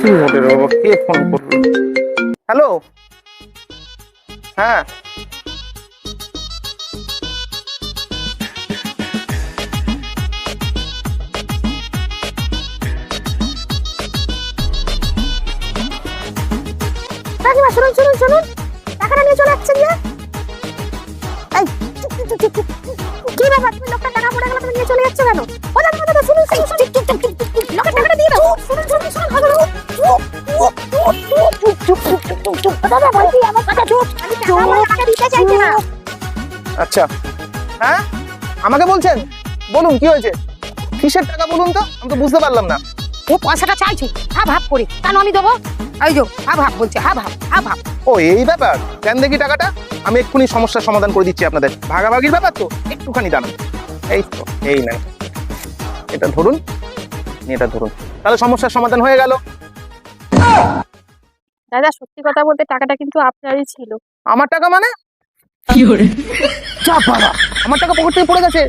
কি মোটে রে বাবা কে ফোন করল? হ্যালো হ্যাঁ। কাকিমা শুনুন শুনুন শুনুন। টাকাটা নিয়ে চলে যাচ্ছেন যে এই। কি ব্যাপার? তুমি লোকটা টাকা পড়ে গেল তুমি নিয়ে চলে যাচ্ছ কেন? দাদা বলছি আমার টাকা চুপ টাকা দিতে চাইছি না। আচ্ছা। হ্যাঁ? আমাকে বলছেন? বলুন কি হয়েছে? কিসের টাকা বলুন তো? আমি তো বুঝতে পারলাম না। ও পয়সাটা চাইছে। হা ভাব করে। কেন আমি দেবো। এই যো হা ভাব বলছে হা ভাব হা ভাব। ও এই ব্যাপার? দেন দেখি টাকাটা। আমি এক্ষুনি সমস্যার সমাধান করে দিচ্ছি আপনাদের। ভাগাভাগির ব্যাপার তো? একটুখানি দাঁড়ান। এই তো এই না এটা ধরুন এটা ধরুন। তাহলে সমস্যার সমাধান হয়ে গেল। দাদা সত্যি কথা বলতে টাকাটা কিন্তু আপনারই ছিল আমার টাকা মানে বাবা আমার টাকা পকেট থেকে পড়ে গেছে